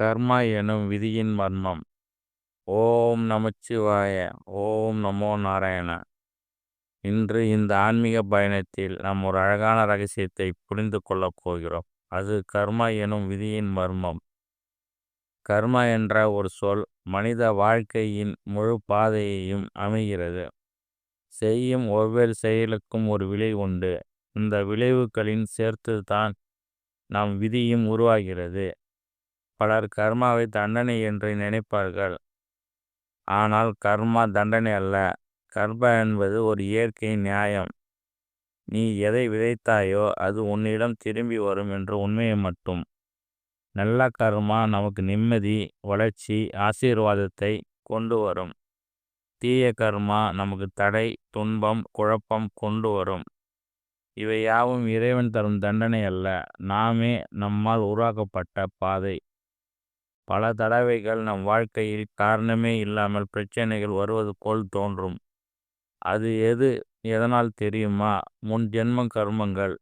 கர்மா எனும் விதியின் மர்மம் ஓம் நமச்சிவாய ஓம் நமோ நாராயண. இன்று இந்த ஆன்மீக பயணத்தில் நாம் ஒரு அழகான ரகசியத்தை புரிந்து கொள்ளப் போகிறோம். அது கர்மா எனும் விதியின் மர்மம் கர்மா என்ற ஒரு சொல் மனித வாழ்க்கையின் முழு பாதையையும் அமைகிறது. செய்யும் ஒவ்வொரு செயலுக்கும் ஒரு விளை உண்டு. இந்த விளைவுகளின் சேர்த்து தான் நம் விதியும் உருவாகிறது. பலர் கர்மாவை தண்டனை என்று நினைப்பார்கள். ஆனால் கர்மா தண்டனை அல்ல. கர்மா என்பது ஒரு இயற்கை நியாயம். நீ எதை விதைத்தாயோ அது உன்னிடம் திரும்பி வரும் என்ற உண்மையை மட்டும். நல்ல கர்மா நமக்கு நிம்மதி வளர்ச்சி ஆசீர்வாதத்தை கொண்டு வரும். தீய கர்மா நமக்கு தடை துன்பம் குழப்பம் கொண்டு வரும். இவை யாவும் இறைவன் தரும் தண்டனை அல்ல. நாமே நம்மால் உருவாக்கப்பட்ட பாதை. பல தடவைகள் நம் வாழ்க்கையில் காரணமே இல்லாமல் பிரச்சனைகள் வருவது போல் தோன்றும். அது எது? எதனால் தெரியுமா? முன் ஜென்ம கர்மங்கள்.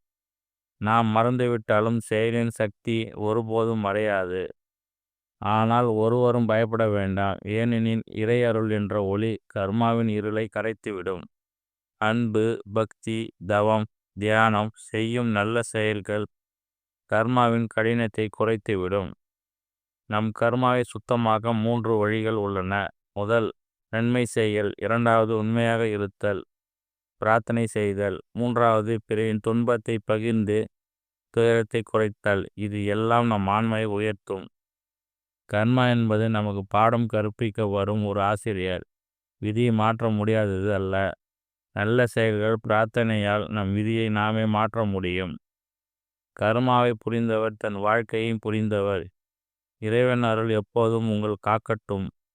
நாம் மறந்துவிட்டாலும் செயலின் சக்தி ஒருபோதும் மறையாது. ஆனால் ஒருவரும் பயப்பட வேண்டாம். ஏனெனில் இறையருள் என்ற ஒளி கர்மாவின் இருளை கரைத்துவிடும். அன்பு பக்தி தவம் தியானம் செய்யும் நல்ல செயல்கள் கர்மாவின் கடினத்தை குறைத்துவிடும். நம் கர்மாவை சுத்தமாக்க மூன்று வழிகள் உள்ளன. முதல் நன்மை செய்தல் இரண்டாவது உண்மையாக இருத்தல். பிரார்த்தனை செய்தல். மூன்றாவது பிறரின் துன்பத்தை பகிர்ந்து துயரத்தை குறைத்தல். இது எல்லாம் நம் ஆண்மையை உயர்த்தும். கர்மா என்பது நமக்கு பாடம் கற்பிக்க வரும் ஒரு ஆசிரியர். விதியை மாற்ற முடியாதது அல்ல. நல்ல செயல்கள் பிரார்த்தனையால் நம் விதியை நாமே மாற்ற முடியும். கர்மாவை புரிந்தவர் தன் வாழ்க்கையையும் புரிந்தவர். இறைவன் அருள் எப்போதும் உங்கள் காக்கட்டும்.